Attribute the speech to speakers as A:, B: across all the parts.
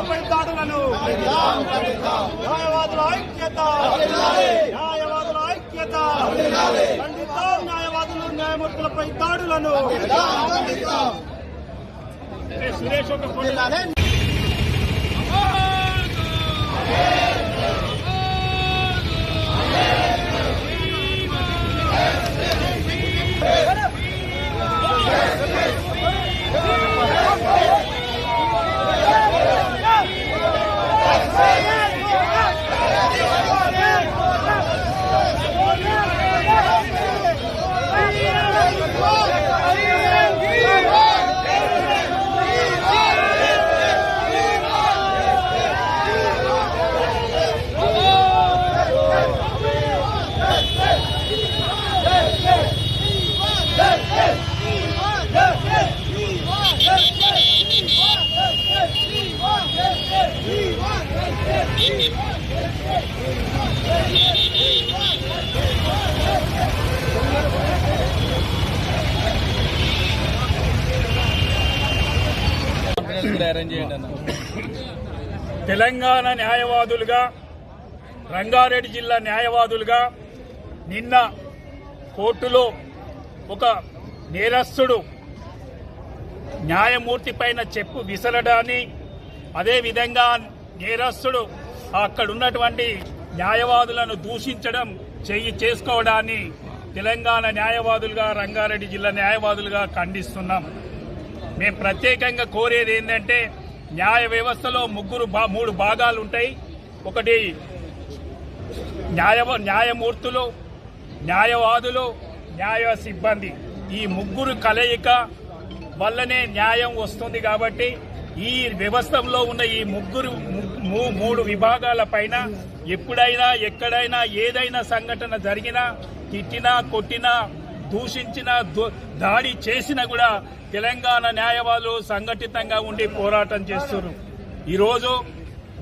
A: పై దాడులను న్యాయవాదుల ఐక్యత. న్యాయవాదుల ఐక్యత. ఖండితాం న్యాయవాదులు న్యాయమూర్తులపై దాడులను. సురేష్ ఒక తెలంగాణ న్యాయవాదులుగా రంగారెడ్డి జిల్లా న్యాయవాదులుగా నిన్న కోర్టులో ఒక నేరస్తుడు న్యాయమూర్తి పైన చెప్పు విసరడాన్ని అదేవిధంగా నేరస్తుడు అక్కడున్నటువంటి న్యాయవాదులను దూషించడం చెయ్యి చేసుకోవడాన్ని తెలంగాణ న్యాయవాదులుగా రంగారెడ్డి జిల్లా న్యాయవాదులుగా ఖండిస్తున్నాం. మేము ప్రత్యేకంగా కోరేది ఏంటంటే న్యాయ వ్యవస్థలో ముగ్గురు బా- మూడు భాగాలు ఉంటాయి. ఒకటి న్యాయ న్యాయమూర్తులు న్యాయవాదులు న్యాయ సిబ్బంది. ఈ ముగ్గురు కలయిక వల్లనే న్యాయం వస్తుంది కాబట్టి ఈ వ్యవస్థలో ఉన్న ఈ ముగ్గురు మూడు విభాగాల పైన ఎప్పుడైనా ఎక్కడైనా ఏదైనా సంఘటన జరిగినా తిట్టినా కొట్టినా దూషించిన దాడి చేసినా కూడా తెలంగాణ న్యాయవాదులు సంఘటితంగా ఉండి పోరాటం చేస్తున్నారు ఈరోజు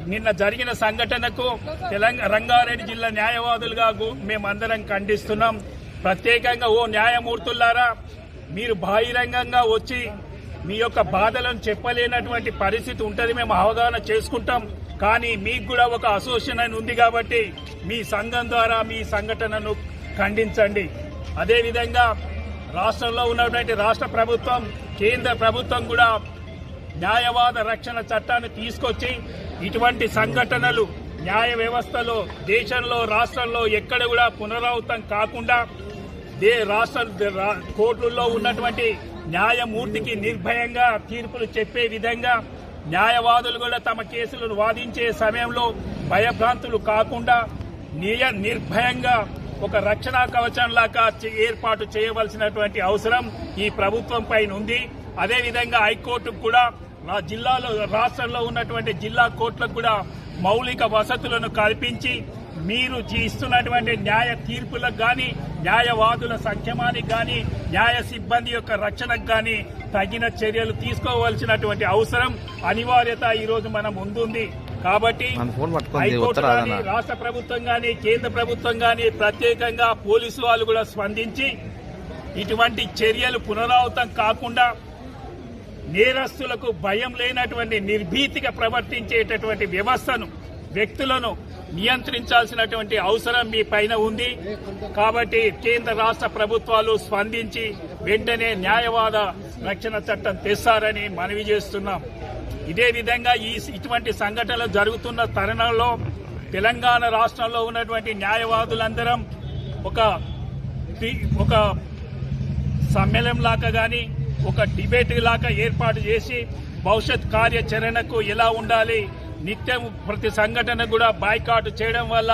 A: నిన్న జరిగిన సంఘటనకు తెలంగాణ రంగారెడ్డి జిల్లా న్యాయవాదులుగా మేమందరం ఖండిస్తున్నాం. ప్రత్యేకంగా ఓ న్యాయమూర్తులారా మీరు బహిరంగంగా వచ్చి మీ యొక్క బాధలను చెప్పలేనటువంటి పరిస్థితి ఉంటుంది మేము అవగాహన చేసుకుంటాం. కానీ మీకు కూడా ఒక అసోసియేషన్ అని ఉంది కాబట్టి మీ సంఘం ద్వారా మీ సంఘటనను ఖండించండి. అదేవిధంగా రాష్ట్రంలో ఉన్నటువంటి రాష్ట్ర ప్రభుత్వం కేంద్ర ప్రభుత్వం కూడా న్యాయవాద రక్షణ చట్టాన్ని తీసుకొచ్చి ఇటువంటి సంఘటనలు న్యాయ వ్యవస్థలో దేశంలో రాష్ట్రంలో ఎక్కడ కూడా పునరావృతం కాకుండా దే రాష్ట్ర కోర్టుల్లో ఉన్నటువంటి న్యాయమూర్తికి నిర్భయంగా తీర్పులు చెప్పే విధంగా న్యాయవాదులు కూడా తమ కేసులను వాదించే సమయంలో భయభ్రాంతులు కాకుండా నియ నిర్భయంగా ఒక రక్షణ కవచంలాగా ఏర్పాటు చేయవలసినటువంటి అవసరం ఈ ప్రభుత్వం పైన ఉంది. అదేవిధంగా హైకోర్టుకు కూడా జిల్లాలో రాష్ట్రంలో ఉన్నటువంటి జిల్లా కోర్టులకు కూడా మౌలిక వసతులను కల్పించి మీరు ఇస్తున్నటువంటి న్యాయ తీర్పులకు గాని న్యాయవాదుల సంక్షేమానికి గాని న్యాయ సిబ్బంది యొక్క రక్షణకు గాని తగిన చర్యలు తీసుకోవాల్సినటువంటి అవసరం అనివార్యత ఈ రోజు మన ముందుంది. కాబట్టి రాష్ట్ర ప్రభుత్వం గాని కేంద్ర ప్రభుత్వం గాని ప్రత్యేకంగా పోలీసు వాళ్ళు కూడా స్పందించి ఇటువంటి చర్యలు పునరావృతం కాకుండా నేరస్తులకు భయం లేనటువంటి నిర్భీతిగా ప్రవర్తించేటటువంటి వ్యవస్థను వ్యక్తులను నియంత్రించాల్సినటువంటి అవసరం మీ పైన ఉంది. కాబట్టి కేంద్ర రాష్ట్ర ప్రభుత్వాలు స్పందించి వెంటనే న్యాయవాద రక్షణ చట్టం తెస్తారని మనవి చేస్తున్నాం. ఇదే విధంగా ఈ ఇటువంటి సంఘటనలు జరుగుతున్న తరుణంలో తెలంగాణ రాష్ట్రంలో ఉన్నటువంటి న్యాయవాదులందరం ఒక ఒక సమ్మేళనం లాగా కానీ ఒక డిబేట్ లాగా ఏర్పాటు చేసి భవిష్యత్ కార్యాచరణకు ఎలా ఉండాలి నిత్యం ప్రతి సంఘటన కూడా బాయ్కాట్ చేయడం వల్ల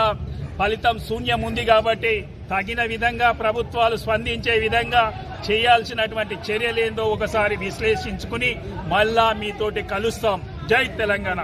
A: ఫలితం శూన్యం ఉంది కాబట్టి తగిన విధంగా ప్రభుత్వాలు స్పందించే విధంగా చేయాల్సినటువంటి చర్యలేందో ఒకసారి విశ్లేషించుకుని మళ్ళా మీతోటి కలుస్తాం. జై తెలంగాణ.